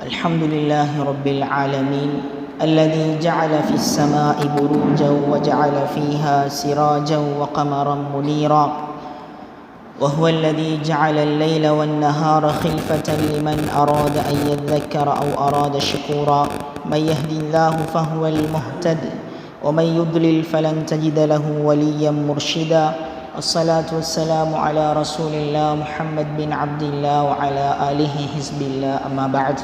الحمد لله رب العالمين الذي جعل في السماء بروجا وجعل فيها سراجا وقمرا منيرا وهو الذي جعل الليل والنهار خلفة لمن أراد أن يذكر أو أراد شكورا من يهدي الله فهو المهتد ومن يضلل فلن تجد له وليا مرشدا الصلاة والسلام على رسول الله محمد بن عبد الله وعلى آله حزب الله أما بعد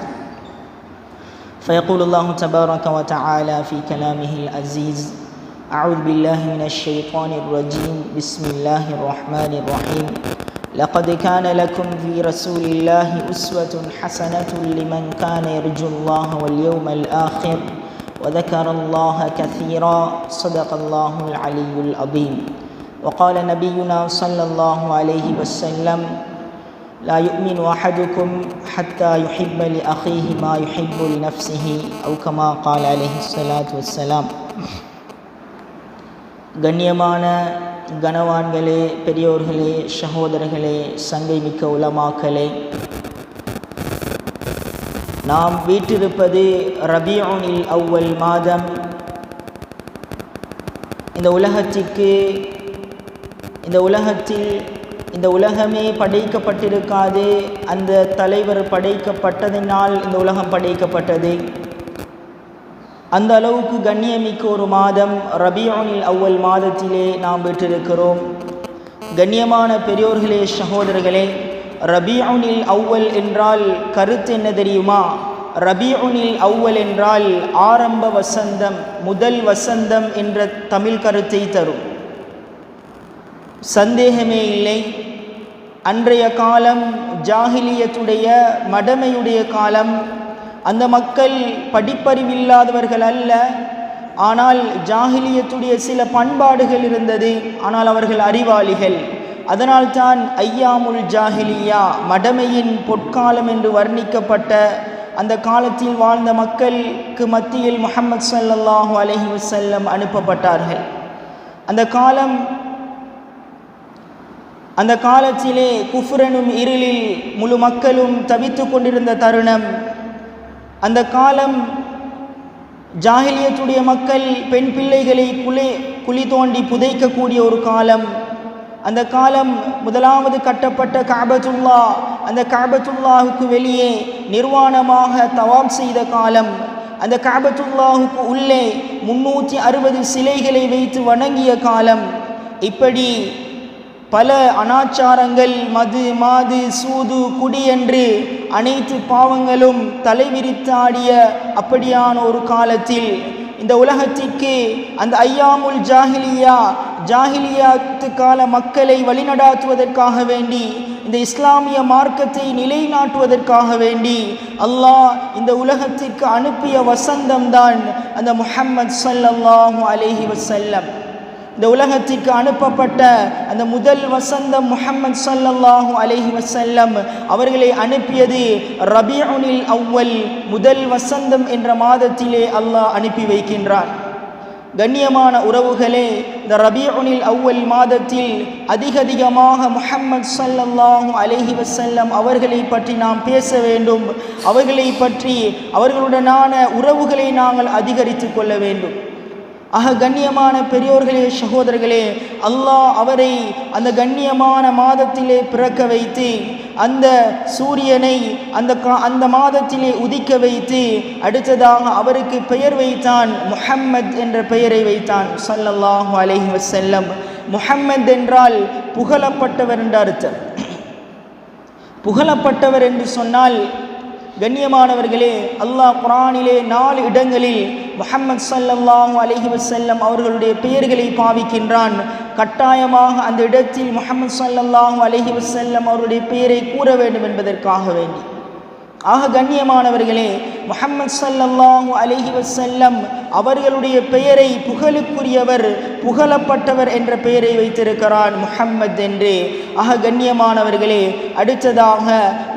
فيقول الله تبارك وتعالى في كلامه العزيز أعوذ بالله من الشيطان الرجيم بسم الله الرحمن الرحيم. لقد كان لكم في رسول الله أسوة حسنة لمن كان يرجو الله واليوم الآخر وذكر الله كثيرا صدق الله العلي العظيم. وقال نبينا صلى الله عليه وسلم لا يؤمن أحدكم حتى يحب لأخيه ما يحب لنفسه أو كما قال عليه الصلاة والسلام கண்ணியமான கனவான்களே பெரியோர்களே சகோதரர்களே சங்கை மிக்க உலமாக்களே நாம் வீட்டிருப்பது ரபியோனில் அவ்வல் மாதம் இந்த உலகத்திற்கு இந்த உலகத்தில் இந்த உலகமே படைக்கப்பட்டிருக்காது. அந்த தலைவர் படைக்கப்பட்டதினால் இந்த உலகம் படைக்கப்பட்டது. அந்த அளவுக்கு கண்ணியமிக்க ஒரு மாதம் ரபியோனில் அவ்வல் மாதத்திலே நாம் பெற்றிருக்கிறோம். கண்ணியமான பெரியோர்களே சகோதரர்களே ரபியோனில் அவ்வல் என்றால் கருத்து என்ன தெரியுமா? ரபியோனில் அவ்வல் என்றால் ஆரம்ப வசந்தம் முதல் வசந்தம் என்ற தமிழ் கருத்தை தரும். சந்தேகமே இல்லை. அன்றைய காலம் ஜாகிலியத்துடைய மடமையுடைய காலம். அந்த மக்கள் படிப்பறிவில்லாதவர்கள் அல்ல. ஆனால் ஜாகிலியத்துடைய சில பண்பாடுகள் இருந்தது. ஆனால் அவர்கள் அறிவாளிகள். அதனால்தான் ஐயாமுல் ஜாகிலியா மடமையின் பொற்காலம் என்று வர்ணிக்கப்பட்ட அந்த காலத்தில் வாழ்ந்த மக்களுக்கு மத்தியில் முகமது சல்லாஹூ அலஹி வசல்லம் அனுப்பப்பட்டார்கள். அந்த காலம் அந்த காலத்திலே குஃப்ரனும் இருளில் முழு மக்களும் தவித்து கொண்டிருந்த தருணம். அந்த காலம் ஜாகிலியத்துடைய மக்கள் பெண் பிள்ளைகளை குளி குழி தோண்டி புதைக்கக்கூடிய ஒரு காலம். அந்த காலம் முதலாவது கட்டப்பட்ட காபத்துல்லா அந்த காபத்துல்லாவுக்கு வெளியே நிர்வாணமாக தவாம் செய்த காலம். அந்த காபத்துல்லாவுக்கு உள்ளே முன்னூற்றி அறுபது சிலைகளை வைத்து வணங்கிய காலம். இப்படி பல அனாச்சாரங்கள் மது மாது சூது குடி என்று அனைத்து பாவங்களும் தலைவிரித்தாடிய அப்படியான ஒரு காலத்தில் இந்த உலகத்திற்கு அந்த ஐயாமுல் ஜாஹிலியா ஜாகிலியாத்து கால மக்களை வழிநடாத்துவதற்காக வேண்டி இந்த இஸ்லாமிய மார்க்கத்தை நிலைநாட்டுவதற்காக வேண்டி அல்லாஹ் இந்த உலகத்திற்கு அனுப்பிய வசந்தம்தான் அந்த முஹம்மது சல்லாஹூ அலேஹி வசல்லம் இந்த உலகத்திற்கு அனுப்பப்பட்ட அந்த முதல் வசந்தம் முஹம்மது சல்லல்லாஹு அலஹி வசல்லம் அவர்களை அனுப்பியது ரபியுனில் அவ்வல் முதல் வசந்தம் என்ற மாதத்திலே அல்லாஹ் அனுப்பி வைக்கின்றான் கண்ணியமான உறவுகளே இந்த ரபியுனில் அவ்வல் மாதத்தில் அதிகதிகமாக முஹம்மது சல்லல்லாஹு அலஹி வசல்லம் அவர்களை பற்றி நாம் பேச வேண்டும். அவர்களை பற்றி அவர்களுடனான உறவுகளை நாங்கள் அதிகரித்து கொள்ள வேண்டும். ஆக கண்ணியமான பெரியோர்களே சகோதரர்களே அல்லாஹ் அவரை அந்த கண்ணியமான மாதத்திலே பிறக்க வைத்து அந்த சூரியனை அந்த அந்த மாதத்திலே உதிக்க வைத்து அடுத்ததாக அவருக்கு பெயர் வைத்தான் முஹம்மத் என்ற பெயரை வைத்தான். சல்லல்லாஹு அலஹி வசல்லம் முஹம்மத் என்றால் புகழப்பட்டவர் என்ற அர்த்தம். புகழப்பட்டவர் என்று சொன்னால் கண்ணியமானவர்களே அல்லாஹ் குரானிலே நாலு இடங்களில் முஹம்மது சல்லாஹூ அலஹி வசல்லம் அவர்களுடைய பெயர்களை பாவிக்கின்றான். கட்டாயமாக அந்த இடத்தில் முஹம்மது சல்லாஹூ அலஹி வசல்லம் அவருடைய பெயரை கூற வேண்டும் என்பதற்காக வேண்டி. ஆக கண்ணியமானவர்களே முஹம்மது ஸல்லல்லாஹு அலஹி வசல்லம் அவர்களுடைய பெயரை புகழுக்குரியவர் புகழப்பட்டவர் என்ற பெயரை வைத்திருக்கிறான் முஹம்மத் என்று. ஆக கண்ணியமானவர்களே அடுத்ததாக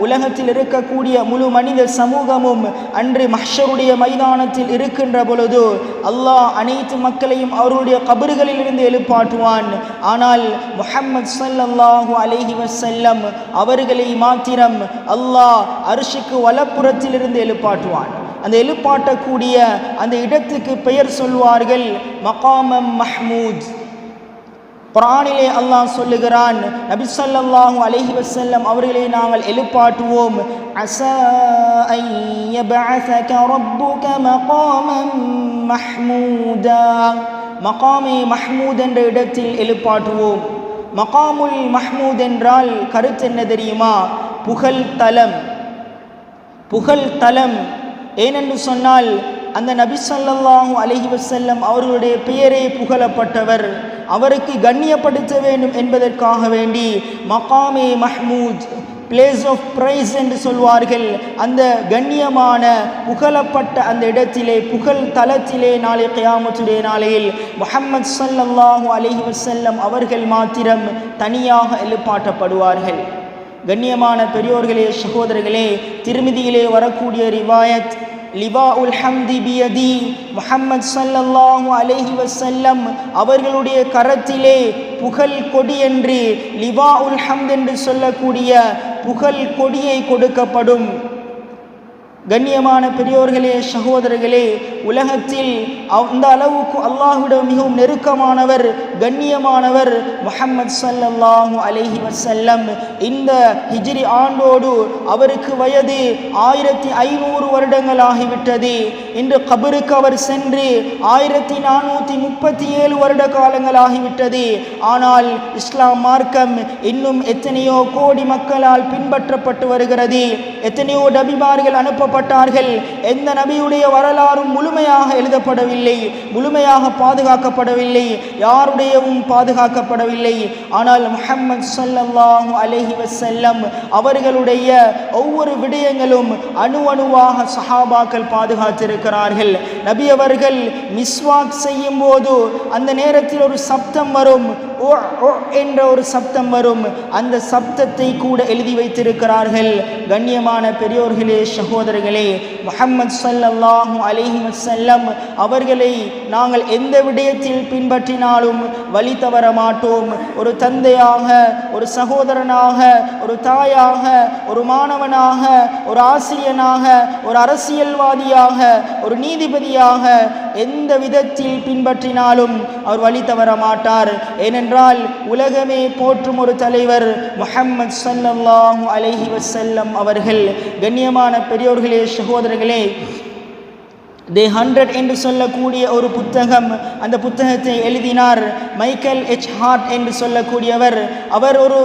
உலகத்தில் இருக்கக்கூடிய முழு மனித சமூகமும் அன்று மஹ்ஷருடைய மைதானத்தில் இருக்கின்ற பொழுது அல்லாஹ் அனைத்து மக்களையும் அவர்களுடைய கபறுகளிலிருந்து எழுப்பாற்றுவான். ஆனால் முஹம்மது ஸல்லல்லாஹு அலஹி வசல்லம் அவர்களை மாத்திரம் அல்லாஹ் அரிசிக்கு வலப்புறத்திலிருந்து எழுப்பாட்டுவான் அந்த எழுப்பாட்டக்கூடிய அந்த இடத்துக்கு பெயர் சொல்வார்கள் மகாமம் மஹ்மூத். குரானிலே அல்லாஹ் சொல்லுகிறான் நபி ஸல்லல்லாஹு அலஹி வசல்லம் அவர்களை நாங்கள் எழுப்பாட்டுவோம். மஹ்மூதா. மகாமே மஹ்மூத் என்ற இடத்தில் எழுப்பாட்டுவோம். மகாமுல் மஹ்மூத் என்றால் கருத்து என்ன தெரியுமா? புகழ் தலம் புகழ் தலம் ஏனென்று சொன்னால் அந்த நபி சொல்லாஹு அலஹி வசல்லம் அவர்களுடைய பெயரே புகழப்பட்டவர். அவருக்கு கண்ணியப்படுத்த வேண்டும் என்பதற்காக வேண்டி மகாமே மஹ்மூத் பிளேஸ் ஆஃப் பிரைஸ் என்று சொல்வார்கள். அந்த கண்ணியமான புகழப்பட்ட அந்த இடத்திலே புகழ் தலத்திலே நாளை கயாமத்துடைய நாளையில் முஹம்மது ஸல்லல்லாஹு அலஹி வசல்லம் அவர்கள் மாத்திரம் தனியாக எழுப்பாட்டப்படுவார்கள். கண்ணியமான பெரியோர்களே சகோதரர்களே திருமிதியிலே வரக்கூடிய ரிவாயத் லிபா ஹம்தி பியதி. முஹம்மது சல்லல்லாஹு அலைஹி வசல்லம் அவர்களுடைய கரத்திலே புகழ் கொடி என்று லிபா ஹம்த் என்று சொல்லக்கூடிய புகழ் கொடியை கொடுக்கப்படும். கண்ணியமான பெரியோர்களே சகோதரர்களே உலகத்தில் அந்த அளவுக்கு அல்லாஹ்விடம் மிகவும் நெருக்கமானவர் கண்ணியமானவர் முஹம்மது ஸல்லல்லாஹு அலஹி வசல்லம் இந்த ஹிஜ்ரி ஆண்டோடு அவருக்கு வயது ஆயிரத்தி ஐநூறு வருடங்கள் ஆகிவிட்டது. இன்று கபருக்கு அவர் சென்று ஆயிரத்தி நானூற்றி முப்பத்தி ஏழு வருட காலங்கள் ஆகிவிட்டது. ஆனால் இஸ்லாம் மார்க்கம் இன்னும் எத்தனையோ கோடி மக்களால் பின்பற்றப்பட்டு வருகிறது. எத்தனையோ நபிமார்கள் அனுப்பப்பட்டார்கள் எந்த நபியுடைய வரலாறும் முழுமையாக எழுதப்படவில்லை முழுமையாக பாதுகாக்கப்படவில்லை யாருடையவும் பாதுகாக்கப்படவில்லை. ஆனால் முஹம்மது ஸல்லல்லாஹு அலஹி வசல்லம் அவர்களுடைய ஒவ்வொரு விடயங்களும் அணு அணுவாக சஹாபாக்கள் பாதுகாத்திருக்கிறார்கள். நபி அவர்கள் மிஸ்வாக் செய்யும் போது அந்த நேரத்தில் ஒரு சப்தம் வரும். என்ற ஒரு சப்தம் வரும். அந்த சப்தத்தை கூட எழுதி வைத்திருக்கிறார்கள். கண்ணியமான பெரியோர்களே சகோதரர்களே முஹம்மது ஸல்லல்லாஹு அலிஹி வசல்லம் அவர்களை நாங்கள் எந்த விடயத்தில் பின்பற்றினாலும் வழி தவற மாட்டோம். ஒரு தந்தையாக ஒரு சகோதரனாக ஒரு தாயாக ஒரு மாணவனாக ஒரு ஆசிரியனாக ஒரு அரசியல்வாதியாக ஒரு நீதிபதியாக எந்த விதத்தில் பின்பற்றினாலும் அவர் வழி தவற மாட்டார். ஏனென்றால் உலகமே போற்றும் ஒரு தலைவர் முஹம்மது ஸல்லல்லாஹு அலஹி வசல்லம் அவர்கள். கண்ணியமான பெரியோர்களே சகோதரர்களே தி ஹண்ட்ரட் என்று சொல்லக்கூடிய ஒரு புத்தகம் அந்த புத்தகத்தை எழுதினார் மைக்கேல் எச் ஹார்ட் என்று சொல்லக்கூடியவர். அவர் ஒரு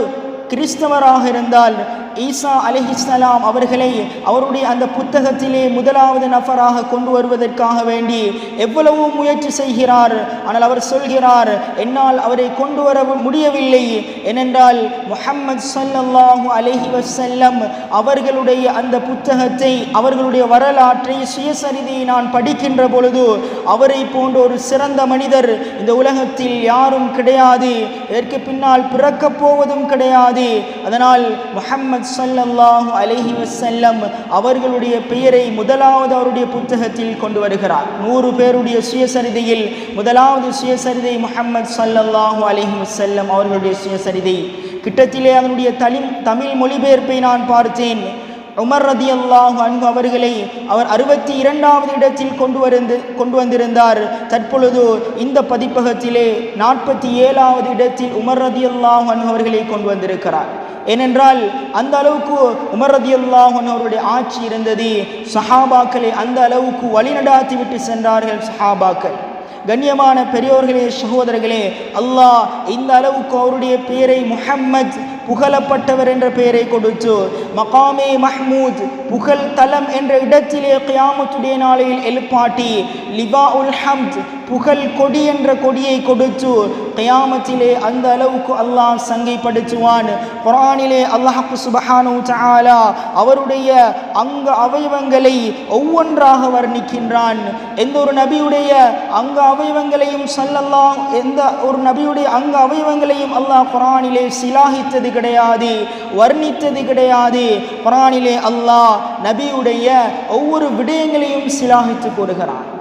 கிறிஸ்தவராக இருந்தால் ஈசா அலிஹிஸ்லாம் அவர்களை அவருடைய அந்த புத்தகத்திலே முதலாவது நபராக கொண்டு வருவதற்காக வேண்டி எவ்வளவோ முயற்சி செய்கிறார். ஆனால் அவர் சொல்கிறார் என்னால் அவரை கொண்டு வர முடியவில்லை. ஏனென்றால் முஹம்மது சல்லாஹூ அலஹி வசல்லம் அவர்களுடைய அந்த புத்தகத்தை அவர்களுடைய வரலாற்றை சுயசரிதையை நான் படிக்கின்ற பொழுது அவரை போன்ற ஒரு சிறந்த மனிதர் இந்த உலகத்தில் யாரும் கிடையாது. இதற்கு பின்னால் பிறக்கப் போவதும் கிடையாது. அதனால் முஹம்மது சல்லல்லாஹு அலஹி வசல்லம் அவர்களுடைய பெயரை முதலாவது அவருடைய புத்தகத்தில் கொண்டு வருகிறார். நூறு பேருடைய சுயசரிதையில் முதலாவது சுயசரிதை முஹம்மது சல்லல்லாஹு அலஹி வசல்லம் அவர்களுடைய சுயசரிதை. கிட்டத்திலே அதனுடைய தலி தமிழ் மொழிபெயர்ப்பை நான் பார்த்தேன். உமர் ரதி அல்லாஹ் அன்பு அவர்களை அவர் அறுபத்தி இரண்டாவது இடத்தில் கொண்டு வந்து கொண்டு வந்திருந்தார். தற்பொழுது இந்த பதிப்பகத்திலே நாற்பத்தி ஏழாவது இடத்தில் உமர் ரதி அல்லாஹ் அன்பு அவர்களை கொண்டு வந்திருக்கிறார். ஏனென்றால் அந்த அளவுக்கு உமர் ரதி அல்லாஹ் அவருடைய ஆட்சி இருந்தது. சஹாபாக்களை அந்த அளவுக்கு வழிநடாத்தி விட்டு சென்றார்கள் சஹாபாக்கள். கண்ணியமான பெரியோர்களே சகோதரர்களே அல்லாஹ் இந்த அளவுக்கு அவருடைய பெயரை முஹம்மத் புகழப்பட்டவர் என்ற பெயரை கொடுத்து மகாமே மஹ்மூத் புகழ் தலம் என்ற இடத்திலே கியாமத்துடைய நாளையில் எழுப்பாட்டி லிபா உல் ஹம்த் புகழ் கொடி என்ற கொடியை கொடுத்து கியாமத்திலே அந்த அளவுக்கு அல்லாஹ் சங்கைப்படுத்துவான். குரானிலே அல்லாஹு சுபஹானு தஆலா அவருடைய அங்க அவயவங்களை ஒவ்வொன்றாக வர்ணிக்கின்றான். எந்த ஒரு நபியுடைய அங்க அவயவங்களையும் சொல்லலாம் எந்த ஒரு நபியுடைய அங்க அவயவங்களையும் அல்லாஹ் குரானிலே சிலாகித்தது கிடையாது வர்ணித்தது கிடையாது. குரானிலே அல்லாஹ் நபியுடைய ஒவ்வொரு விடயங்களையும் சிலாகித்து கூறுகிறான்.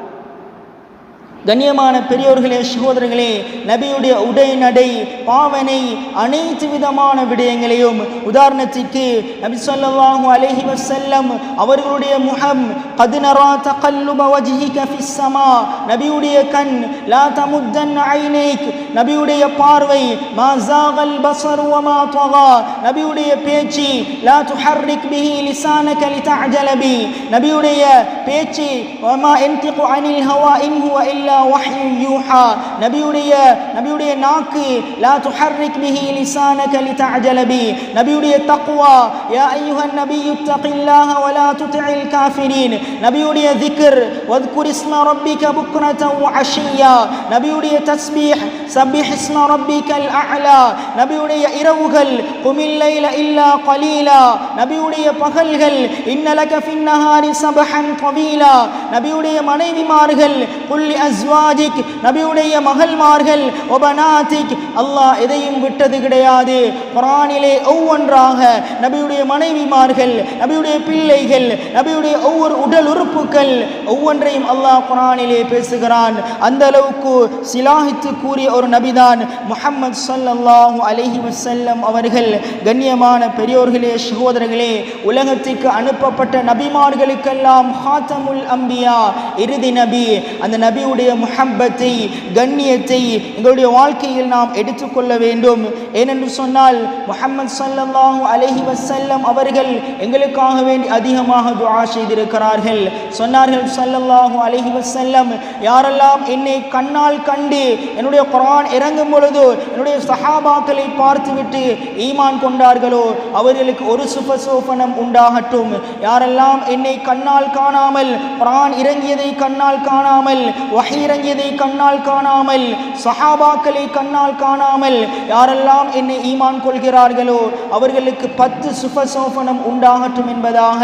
கண்ணியமான பெரியோர்களே சகோதரர்களே நபியுடைய உடை நடை பாவனை அனைத்து விதமான விடயங்களையும் உதாரணத்திற்கு நபி சொல்லாஹு அலஹி வசல்லம் அவர்களுடைய முகம் பதினரா தகல்லுப வஜிஹிக ஃபிஸ்ஸமா நபியுடைய கண் லா தமுத்தன் ஐனேக் நபியுடைய பார்வை மா ஜாகல் பசர் வமா தொகா நபியுடைய பேச்சு லா துஹர்ரிக் பிஹி லிசானக லிதஅஜலபி நபியுடைய பேச்சு வமா என்திகு அனில் ஹவா இன் ஹுவ இல்லா வஹ்யு யூஹா நபியுடைய நபியுடைய நாக்கு லா துஹர்ரிக் பிஹி லிசானக லிதஅஜல பி நபியுடைய தக்வா யா அய்யுஹன் நபியு தகில்லாஹ வலா துதிஇல் காஃபிரீன் நபியுடைய திக்ர் வத்குர் இஸ்ம ரப்பிக புக்ரதன் வ அஷியா நபியுடைய தஸ்பீஹ் சப்பிஹ் இஸ்ம ரப்பிகல் அஅலா நபியுடைய இரவுகள் குமில் லைல இல்லா கலீலா நபியுடைய பகல்கள் இன்னலக ஃபின் நஹாரி சபஹன் தவீலா நபியுடைய மனைவிமார்கள் குல்லி அஸ்வாஜிக் நபியுடைய மகள்மார்கள் ஒபனாதிக் அல்லாஹ் எதையும் விட்டது கிடையாது. குரானிலே ஒவ்வொன்றாக நபியுடைய மனைவிமார்கள் நபியுடைய பிள்ளைகள் நபியுடைய ஒவ்வொரு உடல் உறுப்புகள் ஒவ்வொன்றையும் அல்லாஹ் குரானிலே பேசுகிறான். அந்த அளவுக்கு சிலாகித்து கூறிய ஒரு நபிதான் முஹம்மது ஸல்லல்லாஹு அலஹி வசல்லம் அவர்கள். கண்ணியமான பெரியோர்களே சகோதரர்களே உலகத்திற்கு அனுப்பப்பட்ட நபிமார்களுக்கெல்லாம் ஹாத்தமுல் அம்பியா இறுதி நபி. அந்த நபியுடைய முஹப்பத்தை கண்ணியத்தை எங்களுடைய வாழ்க்கையில் நாம் எடுத்துக்கொள்ள வேண்டும். ஏனென்று சொன்னால் முஹம்மது சல்லாஹூ அலஹி வசல்லம் அவர்கள் எங்களுக்காக வேண்டி அதிகமாக துவா செய்திருக்கிறார்கள். சொன்னார்கள் சல்லல்லாஹூ அலஹி வசல்லம் யாரெல்லாம் என்னை கண்ணால் கண்டு என்னுடைய குரான் இறங்கும் பொழுது என்னுடைய சஹாபாக்களை பார்த்துவிட்டு ஈமான் கொண்டார்களோ அவர்களுக்கு ஒரு சுபசோபனம் உண்டாகட்டும். யாரெல்லாம் என்னை கண்ணால் காணாமல் குரான் இறங்கியதை கண்ணால் காணாமல் வகை இறங்கியதை கண்ணால் காணாமல் சஹாபாக்களை கண்ணால் காணாமல் யாரெல்லாம் என்னை ஈமான் கொள்கிறார்களோ அவர்களுக்கு பத்து சுபசோபனம் உண்டாகட்டும் என்பதாக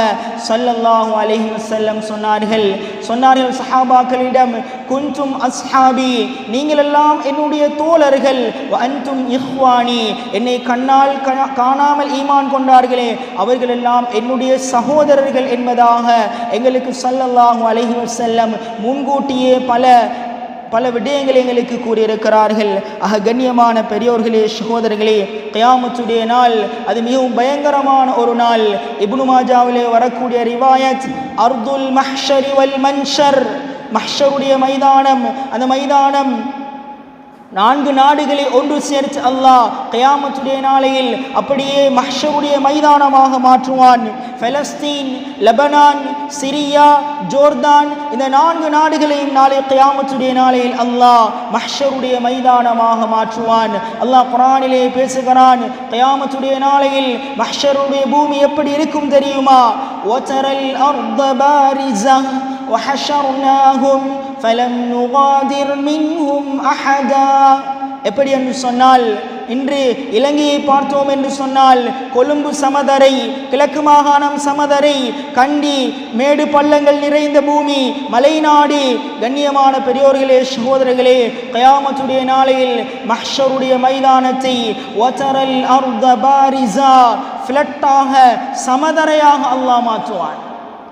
சல்லல்லாஹு அலஹி வசல்லம் சொன்னார்கள். சொன்னார்கள் சஹாபாக்களிடம் குன்தும் அஸ்ஹாபி நீங்களெல்லாம் என்னுடைய தோழர்கள். வ அன்தும் இஹ்வானி என்னை கண்ணால் கா- காணாமல் ஈமான் கொண்டார்களே. அவர்களெல்லாம் என்னுடைய சகோதரர்கள் என்பதாக எங்களுக்கு சல்லல்லாஹு அலஹி வசல்லம் முன்கூட்டியே பல பல விடயங்களை எங்களுக்கு கூறியிருக்கிறார்கள். ஆக கண்ணியமான பெரியோர்களே சகோதரர்களே கயாமத்துடைய நாள் அது மிகவும் பயங்கரமான ஒரு நாள். இப்னு மாஜாவிலே வரக்கூடிய ரிவாயத் அர்துல் மஹ்ஷரி வல் மன்ஷர் மஹ்ஷருடைய மைதானம். அந்த மைதானம் நான்கு நாடுகளை ஒன்று சேர்த்து அல்லாஹ் கயாமத்துடைய நாளையில் அப்படியே மஹ்ஷருடைய மைதானமாக மாற்றுவான். பெலஸ்தீன் லெபனான் சிரியா ஜோர்தான் இந்த நான்கு நாடுகளையும் நாளை கயாமத்துடைய நாளையில் அல்லாஹ் மஹ்ஷருடைய மைதானமாக மாற்றுவான். அல்லாஹ் குரானிலே பேசுகிறான் கயாமத்துடைய நாளையில் மஹ்ஷருடைய பூமி எப்படி இருக்கும் தெரியுமா? ஒத்தரல் அர்த்த பாரிஸா ஒஹஷர்னாகும் ஃபலம் நுகாதிர் மின்ஹும் அஹதா எப்படி என்று சொன்னால் இன்று இலங்கையை பார்த்தோம் என்று சொன்னால் கொழும்பு சமதரை கிழக்கு மாகாணம் சமதரை கண்டி மேடு பள்ளங்கள் நிறைந்த பூமி மலைநாடு கண்ணியமான பெரியோர்களே சகோதரர்களே கயாமத்துடைய நாளையில் மஹ்ஷருடைய மைதானத்தை ஒத்தரல் அர்த பாரிசா ஃப்ளட்டாக சமதரையாக அல்லாஹ் மாற்றுவான்.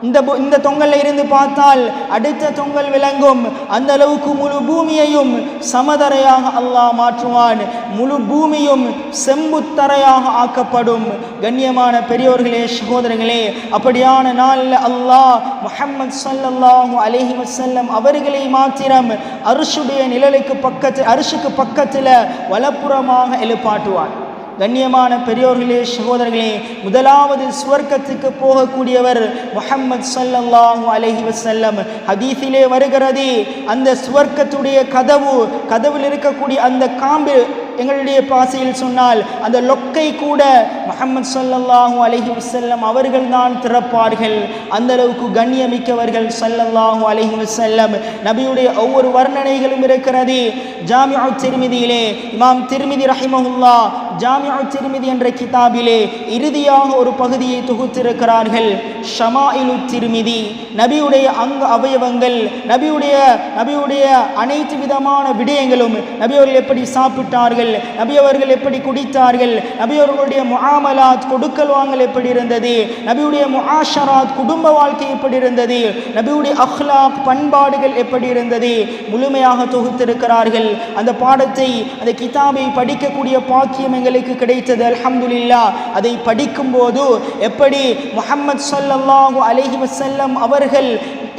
இந்த இந்த தொங்கல்ல இருந்து பார்த்தால் அடுத்த தொங்கல் விளங்கும். அந்த அளவுக்கு முழு பூமியையும் சமதரையாக அல்லாஹ் மாற்றுவான். முழு பூமியும் செம்புத்தரையாக ஆக்கப்படும். கண்ணியமான பெரியோர்களே சகோதரர்களே அப்படியான நாளில் அல்லாஹ் முஹம்மது சல்லாஹூ அலஹி வசல்லம் அவர்களை மாத்திரம் அரிசுடைய நிழலுக்கு பக்கத்து அரிசுக்கு பக்கத்தில் வலப்புறமாக எழுப்பாட்டுவான். கண்ணியமான பெரியோர்களே சகோதரர்களே முதலாவது சுவர்க்கத்துக்கு போகக்கூடியவர் முஹம்மது ஸல்லல்லாஹு அலஹி வசல்லம் ஹதீஸிலே வருகிறது அந்த சுவர்க்கத்துடைய கதவு கதவில் இருக்கக்கூடிய அந்த காம்பு எங்களுடைய பாசையில் சொன்னால் அந்த லொக்கை கூட முகமது ஸல்லல்லாஹு அலஹி வசல்லம் அவர்கள் தான் திறப்பார்கள். அந்த அளவுக்கு கண்ணியமிக்கவர்கள் சல்லல்லாஹூ அலஹி வசல்லம் நபியுடைய ஒவ்வொரு வர்ணனைகளும் இருக்கிறது. ஜாமியா திருமிதியிலே இமாம் திருமிதி ரஹிமஹுல்லா ஜாமியா திருமிதி என்ற கிதாபிலே இறுதியாக ஒரு பகுதியை தொகுத்திருக்கிறார்கள். ஷமாயிலு திருமிதி. நபியுடைய அங்க அவயவங்கள் நபியுடைய நபியுடைய அனைத்து விதமான விடயங்களும் நபி அவர்கள் எப்படி சாப்பிட்டார்கள் நபி அவர்கள் எப்படி குடித்தார்கள் நபி அவர்களுடைய கொடுக்கல் வாங்கல் எப்படி இருந்தது நபியுடைய முஆஷராத் குடும்ப வாழ்க்கை எப்படி இருந்தது நபியுடைய அஹ்லாக் பண்பாடுகள் எப்படி இருந்தது முழுமையாக தொகுத்திருக்கிறார்கள். அந்த பாடத்தை அந்த கிதாபை படிக்கக்கூடிய பாக்கியம் எங்களுக்கு கிடைத்தது அல்ஹம்துலில்லா. அதை படிக்கும்போது எப்படி முஹம்மது சொல்லல்லாஹு அலஹி வசல்லம் அவர்கள்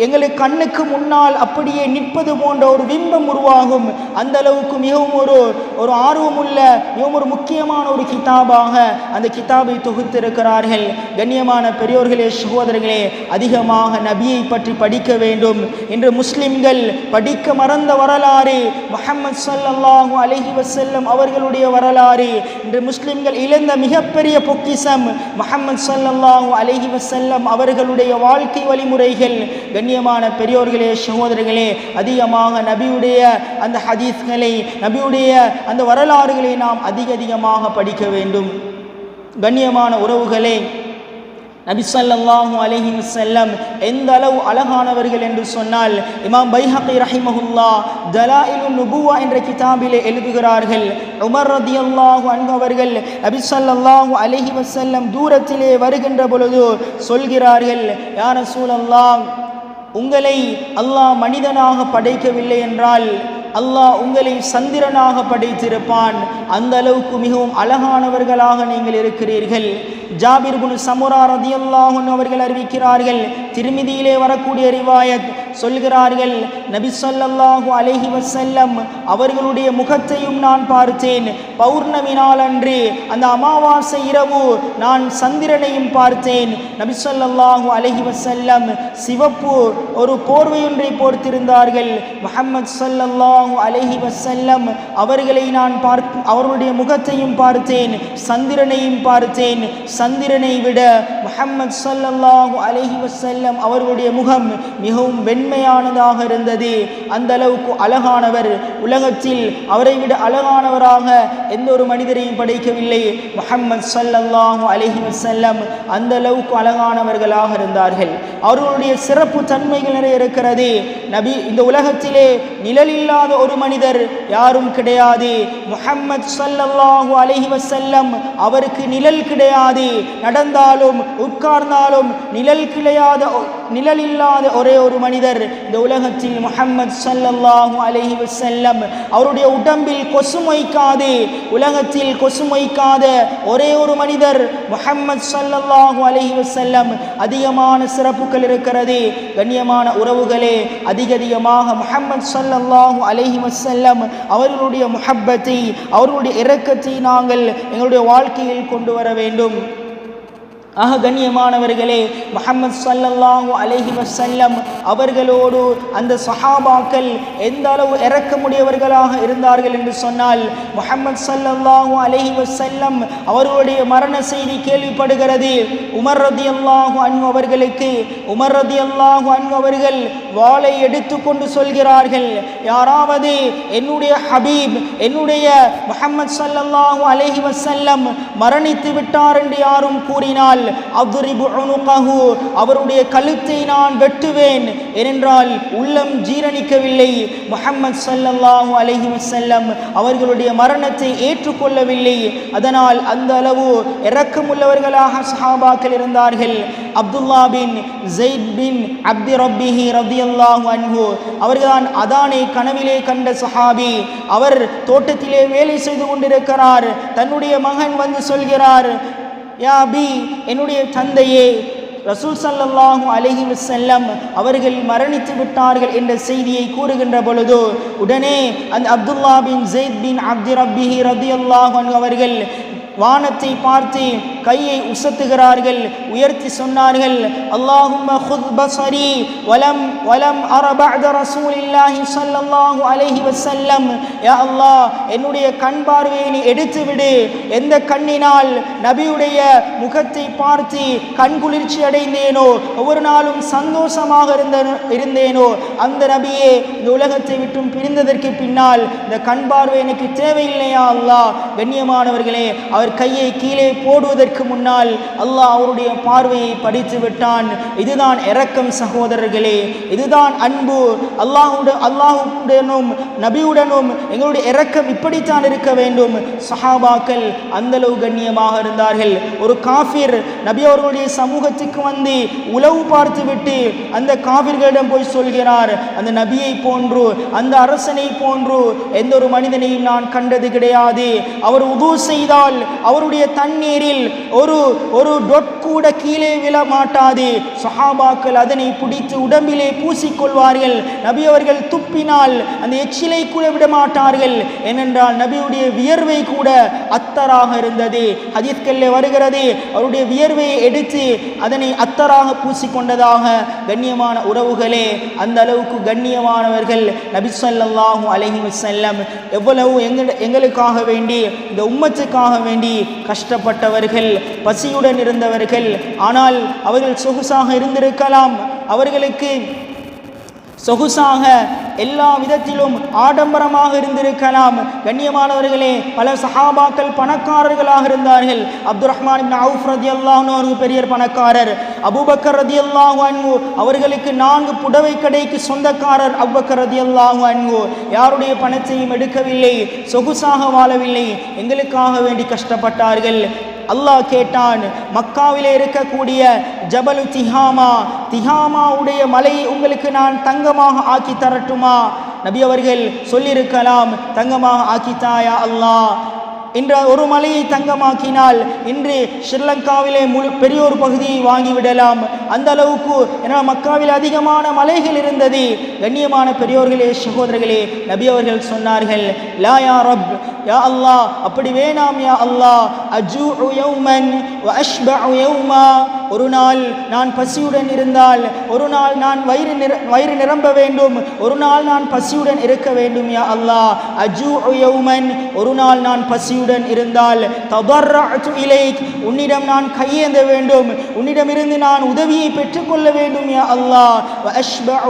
எங்களுக்கு கண்ணுக்கு முன்னால் அப்படியே நிற்பது போன்ற ஒரு பிம்பம் உருவாகும். அந்த அளவுக்கு மிகவும் ஒரு ஒரு ஆர்வமுள்ள மிகவும் ஒரு முக்கியமான ஒரு கிதாபாக அந்த கிதாபை தொகுத்திருக்கிறார்கள். கண்ணியமான பெரியோர்களே சகோதரர்களே அதிகமாக நபியை பற்றி படிக்க வேண்டும். என்று முஸ்லிம்கள் படிக்க மறந்த வரலாறு முஹம்மது ஸல்லல்லாஹு அலஹி வசல்லம் அவர்களுடைய வரலாறு. இன்று முஸ்லிம்கள் இழந்த மிகப்பெரிய பொக்கிஷம் முஹம்மது ஸல்லல்லாஹு அலஹி வசல்லம் அவர்களுடைய வாழ்க்கை வழிமுறைகள். கண்ணியமான பெரியோர்களே சகோதரர்களே அதிகமாக நபியுடைய அந்த ஹதீஸ்களை நபியுடைய அந்த வரலாறுகளை நாம் அதிக அதிகமாக படிக்க வேண்டும். கண்ணியமான உறவுகளே நபி ஸல்லல்லாஹு அலைஹி எந்த அளவு அழகானவர்கள் என்று சொன்னால் இமாம் பைஹக்கை ரஹிமஹுல்லா ஜலாயிலு நுபுவா என்ற கிதாபிலே எழுதுகிறார்கள். உமர் ரதி அல்லாஹு அன்பவர்கள் நபி ஸல்லல்லாஹு அலைஹி தூரத்திலே வருகின்ற பொழுது சொல்கிறார்கள் யா அல்லாஹ் உங்களை அல்லாஹ் மனிதனாக படைக்கவில்லை என்றால் அல்லாஹ் உங்களை சந்திரனாக படைத்திருப்பான். அந்த அளவுக்கு மிகவும் அழகானவர்களாக நீங்கள் இருக்கிறீர்கள். ஜாபிர் குல் சமுரா ரதியல்லாஹுன் அவர்கள் அறிவிக்கிறார்கள். திருமிதியிலே வரக்கூடிய ரிவாயத் சொல்கிறார்கள் நபி சொல்லல்லாஹு அலஹி வசல்லம் அவர்களுடைய முகத்தையும் நான் பார்த்தேன். பௌர்ணமி நாள் அன்று அந்த அமாவாசை இரவு நான் சந்திரனையும் பார்த்தேன். நபி சொல்லல்லாஹு அலஹி வசல்லம் சிவப்பு ஒரு போர்வையொன்றை போர்த்திருந்தார்கள். முகமது சொல்லல்லாஹு அலஹி வசல்லம் அவர்களை நான் பார்த்து அவர்களுடைய முகத்தையும் பார்த்தேன் சந்திரனையும் பார்த்தேன். சந்திரனை விட முஹம்மது ஸல்லல்லாஹு அலஹி வசல்லம் அவர்களுடைய முகம் மிகவும் வெண்மையானதாக இருந்தது. அந்த அளவுக்கு அழகானவர். உலகத்தில் அவரை விட அழகானவராக எந்த ஒரு மனிதரையும் படைக்கவில்லை. முஹம்மது ஸல்லல்லாஹு அலஹி வசல்லம் அந்த அளவுக்கு அழகானவர்களாக இருந்தார்கள். அவர்களுடைய சிறப்பு தன்மைகள் நிறைய இருக்கிறது. நபி இந்த உலகத்திலே நிழல் இல்லாத ஒரு மனிதர் யாரும் கிடையாது. முஹம்மது ஸல்லல்லாஹு அலஹி வசல்லம் அவருக்கு நிழல் கிடையாது. நடந்தாலும் உட்கார்ந்தாலும் நிழல் கிளையாத நிழல் இல்லாத ஒரே ஒரு மனிதர் இந்த உலகத்தில் முகம்மது சல்லாஹூ அலஹி வசல்லம் அவருடைய உடம்பில் கொசு மொய்க்காது உலகத்தில் கொசு மொய்க்காத ஒரே ஒரு மனிதர் முகம்மது சல்லாஹூ அலஹி வசல்லம் அதிகமான சிறப்புகள் இருக்கிறது கண்ணியமான உறவுகளே அதிக அதிகமாக முஹம்மது ஸல்லல்லாஹு அலைஹி வஸல்லம் அவர்களுடைய முஹப்பத்தை அவர்களுடைய இறக்கத்தை நாங்கள் எங்களுடைய வாழ்க்கையில் கொண்டு வர வேண்டும். ஆக கண்ணியமானவர்களே முகமது சல்லல்லாஹு அலஹி வசல்லம் அவர்களோடு அந்த சஹாபாக்கள் எந்த அளவு இறக்கமுடையவர்களாக இருந்தார்கள் என்று சொன்னால் முகமது சல்லல்லாஹு அலஹி வசல்லம் அவர்களுடைய மரண செய்தி கேள்விப்படுகிறது. உமர் ரதியல்லாஹு அன்பு அவர்களுக்கு உமர் ரதியல்லாஹு அன்பு அவர்கள் வாளை எடுத்துக்கொண்டு சொல்கிறார்கள் யாராவது என்னுடைய ஹபீப் என்னுடைய முஹம்மது சல்லல்லாஹு அலஹி வசல்லம் மரணித்து விட்டார் என்று யாரும் கூறினால் அவருடைய கழுத்தை நான் வெட்டுவேன். ஏனென்றால் உள்ளம் ஜீரணிக்கவில்லை. முஹம்மது சல்லாஹூ அலஹி வசல்லம் அவர்களுடைய மரணத்தை ஏற்றுக்கொள்ளவில்லை. அதனால் அந்த அளவு இறக்கமுள்ளவர்களாக சஹாபாக்கள் இருந்தார்கள். அப்துல்லா பின் ஜெயித் பின் அப்தி ரப்பிஹி ரதியல்லாஹு அன்பு அவர்தான் அதானை கனவிலே கண்ட சஹாபி. அவர் தோட்டத்திலே வேலை செய்து கொண்டிருக்கிறார். தன்னுடைய மகன் வந்து சொல்கிறார் யா அபி என்னுடைய தந்தையே ரசூல் ஸல்லல்லாஹு அலஹி செல்லம் அவர்கள் மரணித்து விட்டார்கள் என்ற செய்தியை கூறுகின்ற பொழுது உடனே அந்த அப்துல்லா பின் ஜெயித் பின் அப்தி ரப்பிஹி ரதியல்லாஹு அல்லாஹ் அவர்கள் வானத்தை பார்த்து கையை உசத்துகிறார்கள் உயர்த்தி சொன்னார்கள் அல்லாஹும் பசரி வலம் வலம் அரபத ரசூலில்லாஹி சல்லல்லாஹு அலைஹி வசல்லம் யா அல்லாஹ் என்னுடைய கண் பார்வையை நீ எடுத்துவிடு. எந்த கண்ணினால் நபியுடைய முகத்தை பார்த்து கண் குளிர்ச்சி அடைந்தேனோ ஒவ்வொரு நாளும் சந்தோஷமாக இருந்த இருந்தேனோ அந்த நபியே இந்த உலகத்தை விட்டு பிரிந்ததற்கு பின்னால் இந்த கண் பார்வை எனக்கு தேவையில்லையா அல்லா கண்ணியமானவர்களே அவர் கையை கீழே போடுவதற்கு முன்னால் அல்லாஹ் அவருடைய பார்வையை படித்து விட்டான். இதுதான் இரக்கம் சகோதரர்களே. இதுதான் அன்பு. அல்லாஹுட அல்லாஹுடனும் நபியுடனும் எங்களுடைய இரக்கம் இப்படித்தான் இருக்க வேண்டும். சஹாபாக்கள் அந்த அளவு கண்ணியமாக இருந்தார்கள். ஒரு காஃபிர் நபி அவர்களுடைய சமூகத்துக்கு வந்து உளவு பார்த்து விட்டு அந்த காபிர்களிடம் போய் சொல்கிறார் அந்த நபியை போன்று அந்த அரசனை போன்று எந்த ஒரு மனிதனையும் நான் கண்டது கிடையாது. அவர் உது செய்தால் அவருடைய தண்ணீரில் ஒரு ஒரு டொட் கூட கீழே விழ மாட்டாது. சஹாபாக்கள் அதனை பிடித்து உடம்பிலே பூசிக்கொள்வார்கள். நபி அவர்கள் துப்பினால் அந்த எச்சிலை கூட விட மாட்டார்கள். ஏனென்றால் நபியுடைய வியர்வை கூட அத்தராக இருந்தது. ஹதீஸ்கல்ல வருகிறது அவருடைய வியர்வையை எடுத்து அதனை அத்தராக பூசிக்கொண்டதாக கண்ணியமான உறவுகளே அந்த அளவுக்கு கண்ணியமானவர்கள் நபி ஸல்லல்லாஹு அலஹி வஸல்லம். எவ்வளவு எங்களுக்காக வேண்டி இந்த உம்மத்துக்காக வேண்டி கஷ்டப்பட்டவர்கள் பசியுடன் இருந்தவர்கள். ஆனால் அவர்கள் சொகுசாக இருந்திருக்கலாம். அவர்களுக்கு சொகுசாக எல்லா விதத்திலும் ஆடம்பரமாக இருந்திருக்கலாம். கண்ணியமானவர்களே பல சஹாபாக்கள் பணக்காரர்களாக இருந்தார்கள். அப்துல் ரஹ்மான் இப்னு அவுஃப் ரதி ஒரு பெரிய பணக்காரர். அபுபக்கர் ரதி அன்ஹு அவர்களுக்கு நான்கு புடவை கடைக்கு சொந்தக்காரர் அபுபக்கர் ரதி அன்ஹு. யாருடைய பணத்தையும் எடுக்கவில்லை சொகுசாக வாழவில்லை. எங்களுக்காக வேண்டி கஷ்டப்பட்டார்கள். அல்லாஹ் கேட்டான் மக்காவிலே இருக்கக்கூடிய ஜபலு திஹாமா திஹாமாவுடைய மலையை உங்களுக்கு நான் தங்கமாக ஆக்கி தரட்டுமா? நபி அவர்கள் சொல்லியிருக்கலாம் தங்கமாக ஆக்கித்தாயா அல்லாஹ். இன்று ஒரு மலையை தங்கமாக்கினால் இன்று ஸ்ரீலங்காவிலே முழு பெரிய ஒரு பகுதியை வாங்கிவிடலாம். அந்த அளவுக்கு ஏன்னா மக்காவில் அதிகமான மலைகள் இருந்தது. கண்ணியமான பெரியோர்களே சகோதரர்களே நபி அவர்கள் சொன்னார்கள் லா யா ரப் யா அல்லாஹ் அப்படி வேணாம் யா அல்லாஹ். அஜூ யௌமன் வ அஷ்பஉ யௌமா. ஒரு நாள் நான் பசியுடன் இருந்தால் ஒரு நாள் நான் வயிறு நிர வயிறு நிரம்ப வேண்டும் ஒரு நாள் நான் பசியுடன் இருக்க வேண்டும் யா அல்லாஹ். அஜூ யௌமன் ஒரு நாள் நான் பசியுடன் இருந்தால் தபர்ராஜு இலைக் உன்னிடம் நான் கையேந்த வேண்டும் உன்னிடமிருந்து நான் உதவியை பெற்றுக்கொள்ள வேண்டும் யா அல்லாஹ். வ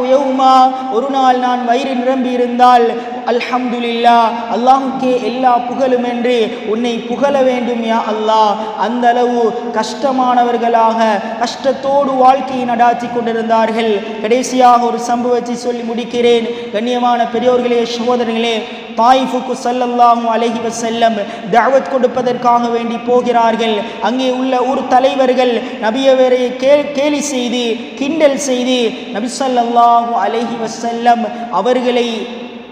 யௌமா ஒரு நாள் நான் வயிறு நிரம்பி இருந்தால் அல்ஹம்துலில்லா அல்லாஹுக்கே எல்லா புகழும் என்று உன்னை புகழ வேண்டும் யா அல்லாஹ். அந்த அளவு கஷ்டமானவர்களாக கஷ்டத்தோடு வாழ்க்கையை நடாத்தி கொண்டிருந்தார்கள். கடைசியாக ஒரு சம்பவத்தை சொல்லி முடிக்கிறேன். கண்ணியமான பெரியோர்களே சகோதரர்களே தாயிஃபுக்கு சல்லல்லாஹு அலைஹி செல்லம் தாவத் கொடுப்பதற்காக வேண்டி போகிறார்கள். அங்கே உள்ள ஒரு தலைவர்கள் நபியவரை கே கேலி செய்து கிண்டல் செய்து நபி ஸல்லல்லாஹு அலஹி வசல்லம் அவர்களை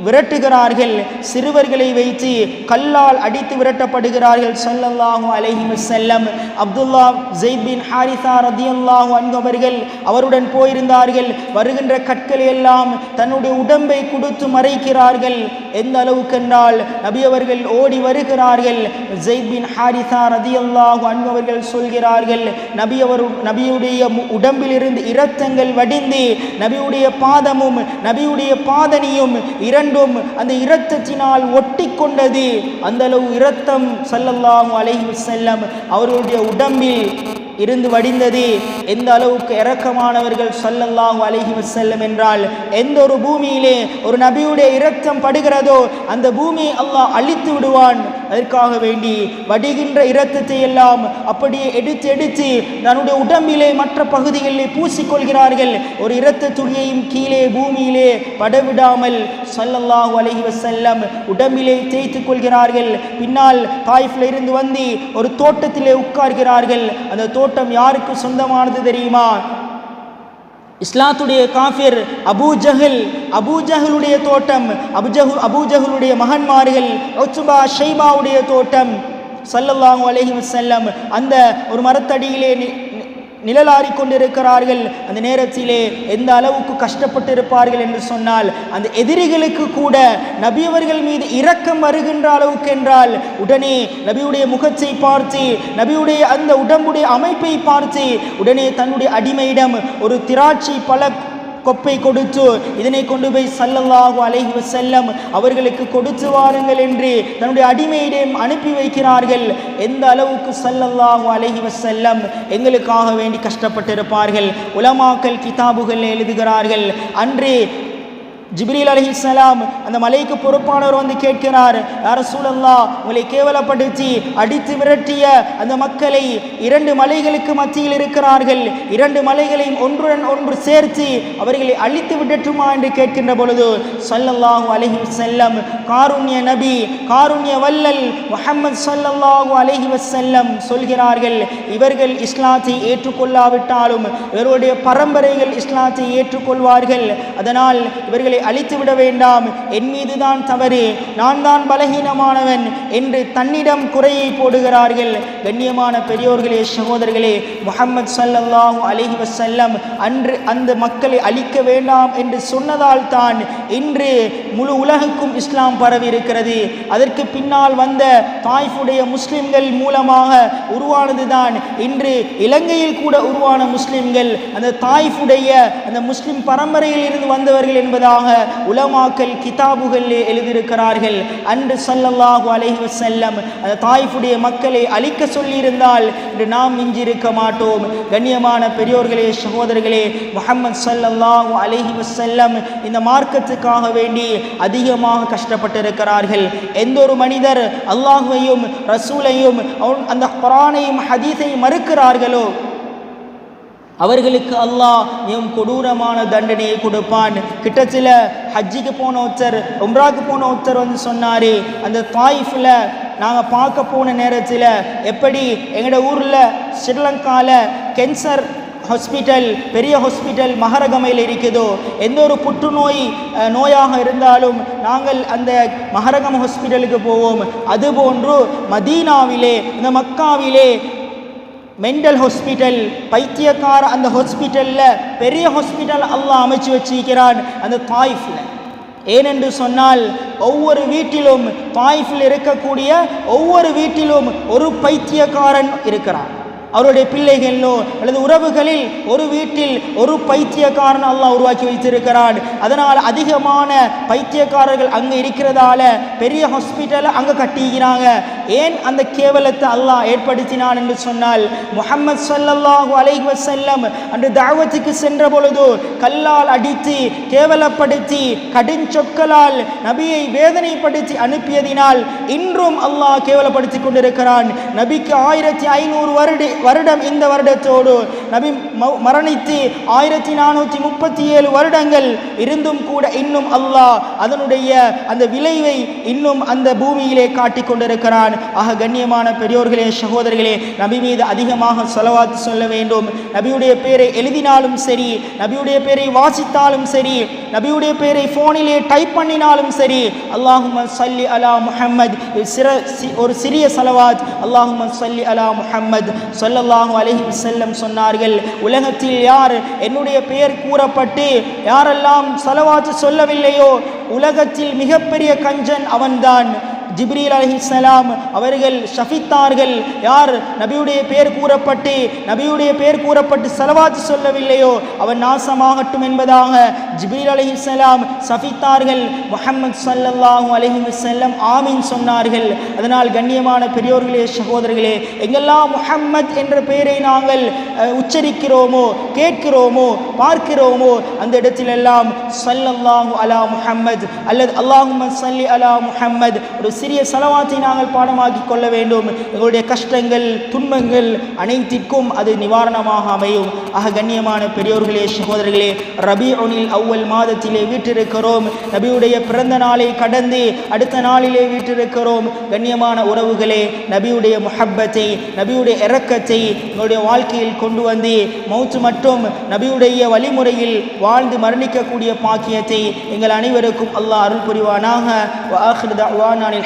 விரட்டுகிறார்கள். சிறுவர்களை வைத்து கல்லால் அடித்து விரட்டப்படுகிறார்கள். ஸல்லல்லாஹு அலைஹி செல்லம் அப்துல்லா ஜெயித் பின் ஹாரிசா ரதியல்லாஹு அன்பவர்கள் அவருடன் போயிருந்தார்கள். வருகின்ற கற்களை எல்லாம் தன்னுடைய உடம்பை கொடுத்து மறைக்கிறார்கள். எந்த அளவுக்கு என்றால் நபி அவர்கள் ஓடி வருகிறார்கள்? ஜெயித் பின் ஹாரிசா ரதி அல்லாஹு அன்பவர்கள் சொல்கிறார்கள் நபி அவர் நபியுடைய மு- உடம்பிலிருந்து இரத்தங்கள் வடிந்து நபியுடைய பாதமும் நபியுடைய பாதனியும் இரண்டும் அந்த இரத்தத்தினால் ஒட்டி கொண்டது அந்த அளவு இரத்தம் சல்லல்லாஹு அலைஹி செல்லம் அவர்களுடைய உடம்பில் இருந்து வடிந்தது. எந்த அளவுக்கு இரக்கமானவர்கள் ஸல்லல்லாஹு அழகி செல்லும் என்றால் எந்த ஒரு பூமியிலே ஒரு நபியுடைய இரக்கம் படுகிறதோ அந்த பூமியை அல்லாஹ் அழித்து விடுவான். அதற்காக வேண்டி வடிகின்ற இரத்தத்தை எல்லாம் அப்படியே எடுத்து எடுத்து தன்னுடைய உடம்பிலே மற்ற பகுதிகளிலே பூசிக்கொள்கிறார்கள். ஒரு இரத்த துளியையும் கீழே பூமியிலே படவிடாமல் சல்லல்லாஹு அலஹி வசல்லம் உடம்பிலே தேய்த்து கொள்கிறார்கள். பின்னால் தாய்ஃபில் இருந்து வந்து ஒரு தோட்டத்திலே உட்கார்கிறார்கள். அந்த தோட்டம் யாருக்கு சொந்தமானது தெரியுமா? இஸ்லாத்துடைய காஃபிர் அபூ ஜஹல் அபூ ஜஹலுடைய தோட்டம் அபுஜஹு அபூ ஜஹலுடைய மகன்மார்கள் ஒச்சுபா ஷைபாவுடைய தோட்டம் சல்லல்லாஹு அலஹி வசல்லம் அந்த ஒரு மரத்தடியிலே நிழலாடி கொண்டிருக்கிறார்கள் அந்த நேரத்திலே எந்த அளவுக்கு கஷ்டப்பட்டு இருப்பார்கள் என்று சொன்னால் அந்த எதிரிகளுக்கு கூட நபியவர்கள் மீது இரக்கம் வருகின்ற அளவுக்கு என்றால் உடனே நபியுடைய முகத்தை பார்த்து நபியுடைய அந்த உடம்புடைய அமைப்பை பார்த்து உடனே தன்னுடைய அடிமையிடம் ஒரு திராட்சை பல கொப்பை கொடுத்து இதனை கொண்டு போய் சல்லல்லாஹு அலைஹி வஸல்லம் அவர்களுக்கு கொடுத்து வாருங்கள் என்று தன்னுடைய அடிமையிடம் அனுப்பி வைக்கிறார்கள். எந்த அளவுக்கு சல்லல்லாஹு அலைஹி வஸல்லம் எங்களுக்காக வேண்டி கஷ்டப்பட்டிருப்பார்கள். உலமாக்கல் கிதாபுகள் எழுதுகிறார்கள். அன்றே ஜிப்ரீல் அலைஹிஸ்ஸலாம் அந்த மலைக்கு பொறுப்பானவர் வந்து கேட்கிறார் யார சூழல்லா உங்களை கேவலப்படுத்தி அடித்து விரட்டிய அந்த மக்களை இரண்டு மலைகளுக்கு மத்தியில் இருக்கிறார்கள். இரண்டு மலைகளையும் ஒன்றுடன் ஒன்று சேர்த்து அவர்களை அழித்து விடட்டுமா? என்று கேட்கின்ற பொழுது சல்லல்லாஹு அலஹி செல்லம் காருண்ய நபி காருண்ய வல்லல் முஹம்மது சல்லல்லாஹு அலஹி வசல்லம் சொல்கிறார்கள் இவர்கள் இஸ்லாத்தை ஏற்றுக்கொள்ளாவிட்டாலும் இவருடைய பரம்பரைகள் இஸ்லாத்தை ஏற்றுக்கொள்வார்கள். அதனால் இவர்களை அழித்து விட வேண்டாம். என் மீதுதான் தவறு. நான் தான் பலகீனமானவன் என்று தன்னிடம் குறையை போடுகிறார்கள். கண்ணியமான பெரியோர்களே சகோதரர்களே முகமது ஸல்லல்லாஹு அலஹி வசல்லம் அன்று அந்த மக்களை அழிக்க வேண்டாம் என்று சொன்னதால் தான் இன்று முழு உலகுக்கும் இஸ்லாம் பரவி இருக்கிறது அதற்கு பின்னால் வந்த தாய்ஃபுடைய முஸ்லிம்கள் மூலமாக உருவானதுதான் இன்று இலங்கையில் கூட உருவான முஸ்லிம்கள். அந்த தாய்ஃபுடைய அந்த முஸ்லிம் பரம்பரையில் இருந்து வந்தவர்கள் என்பதாக உலமாக்கல் கிதாபுகளிலே எழுதியிருக்கிறார்கள். அன்று சல்லல்லாஹு அலஹி வசல்லம் அந்த தாய்ஃபுடைய மக்களை அழிக்க சொல்லியிருந்தால் இன்று நாம் மிஞ்சிருக்க மாட்டோம். கண்ணியமான பெரியோர்களே சகோதரர்களே முகமது சல்லல்லாஹு அலஹி வசல்லம் இந்த மார்க்கத்துக்காக வேண்டி அதிகமாக கஷ்டப்பட்டிருக்கிறார்கள். எந்த ஒரு மனிதர் அல்லாஹுவையும் ரசூலையும் அவன் அந்த குரானையும் ஹதீஸையும் மறுக்கிறார்களோ அவர்களுக்கு அல்லாஹ் மிகவும் கொடூரமான தண்டனையை கொடுப்பான். கிட்டச்சில ஹஜ்ஜிக்கு போன ஒருத்தர் உம்ராக்கு போன ஒருத்தர் வந்து சொன்னார் அந்த தாயிஃபில் நாங்கள் பார்க்க போன நேரத்தில் எப்படி எங்களோட ஊரில் ஸ்ரீலங்காவில் கேன்சர் ஹாஸ்பிட்டல் பெரிய ஹாஸ்பிட்டல் மகரகமையில் இருக்குதோ எந்த ஒரு புற்றுநோய் நோயாக இருந்தாலும் நாங்கள் அந்த மகரகம் ஹாஸ்பிட்டலுக்கு போவோம். அதுபோன்று மதீனாவிலே இந்த மக்காவிலே மென்டல் ஹாஸ்பிட்டல் பைத்தியக்கார அந்த ஹாஸ்பிட்டலில் பெரிய ஹாஸ்பிட்டல் அல்லாஹ் அமைச்சு வச்சிருக்கிறான் அந்த தாய்ஃபில். ஏனென்று சொன்னால் ஒவ்வொரு வீட்டிலும் தாய்ஃபில் இருக்கக்கூடிய ஒவ்வொரு வீட்டிலும் ஒரு பைத்தியக்காரன் இருக்கிறான். அவருடைய பிள்ளைகளிலோ அல்லது உறவுகளில் ஒரு வீட்டில் ஒரு பைத்தியக்காரன் அல்லாஹ் உருவாக்கி வைத்திருக்கிறான். அதனால் அதிகமான பைத்தியக்காரர்கள் அங்கே இருக்கிறதால பெரிய ஹாஸ்பிட்டலை அங்கே கட்டிக்கிறாங்க. ஏன் அந்த கேவலத்தை அல்லாஹ் ஏற்படுத்தினான் என்று சொன்னால் முகமது ஸல்லல்லாஹு அலைஹி வசல்லம் அன்று தாவத்துக்கு சென்ற பொழுது கல்லால் அடித்து கேவலப்படுத்தி கடுஞ்சொற்களால் நபியை வேதனைப்படுத்தி அனுப்பியதினால் இன்றும் அல்லாஹ் கேவலப்படுத்தி கொண்டிருக்கிறான். நபிக்கு ஆயிரத்தி ஐநூறு வருட வருடம் இந்த வருடத்தோடு நபி மரணித்து ஆயிரத்தி நானூற்றி முப்பத்தி ஏழு வருடங்கள் இருந்தும் கூட இன்னும் அல்லாஹ் அதனுடைய அந்த விளைவை இன்னும் அந்த பூமியிலே காட்டிக் கொண்டிருக்கிறான். ஆக கண்ணியமான பெரியோர்களே சகோதரர்களே நபி மீது அதிகமாக செலவாத்து சொல்ல வேண்டும். நபியுடைய பேரை எழுதினாலும் சரி நபியுடைய பேரை வாசித்தாலும் சரி நபியுடைய பேரை ஃபோனிலே டைப் பண்ணினாலும் சரி அல்லாஹும் சல்லி அலா முஹம்மத். சிற சி- ஒரு சிறிய செலவாத் அல்லாஹும் சல்லி அலா முஹம்மத். ஸல்லல்லாஹு அலஹி செல்லம் சொன்னார்கள் உலகத்தில் யார் என்னுடைய பெயர் கூறப்பட்டு யாரெல்லாம் செலவாச்சு சொல்லவில்லையோ உலகத்தில் மிகப்பெரிய கஞ்சன் அவன்தான். ஜிப்ரீல் அலைஹிஸ்ஸலாம் அவர்கள் ஷஃபித்தார்கள். யார் நபியுடைய பேர் கூறப்பட்டு நபியுடைய பேர் கூறப்பட்டு செலவாத்து சொல்லவில்லையோ அவன் நாசமாகட்டும் என்பதாக ஜிப்ரீல் அலைஹிஸ்ஸலாம் சஃபித்தார்கள் முஹம்மது சல்லாஹூ அலஹி வல்லம் ஆமீன் சொன்னார்கள். அதனால் கண்ணியமான பெரியோர்களே சகோதரர்களே எங்கெல்லாம் முஹம்மத் என்ற பெயரை நாங்கள் உச்சரிக்கிறோமோ கேட்கிறோமோ பார்க்கிறோமோ அந்த இடத்திலெல்லாம் ஸல்லல்லாஹு அலா முஹம்மத் அல்லது அல்லாஹும்ம சல்லி அலா முஹம்மத் ஒரு சிறிய சலவாத்தை நாங்கள் பாடமாக்கி கொள்ள வேண்டும். எங்களுடைய கஷ்டங்கள் துன்பங்கள் அனைத்திற்கும் அது நிவாரணமாக அமையும். ஆக கண்ணியமான பெரியோர்களே சகோதரர்களே ரபிஉனில் அவ்வல் மாதத்திலே வீற்றிருக்கிறோம். நபியுடைய பிறந்த நாளை கடந்து அடுத்த நாளிலே வீட்டிருக்கிறோம் கண்ணியமான உறவுகளே நபியுடைய முஹப்பத்தை நபியுடைய இறக்கத்தை எங்களுடைய வாழ்க்கையில் கொண்டு வந்து மௌத்து மட்டும் நபியுடைய வழிமுறையில் வாழ்ந்து மரணிக்கக்கூடிய பாக்கியத்தை எங்கள் அனைவருக்கும் அல்லாஹ் அருள் புரிவானாக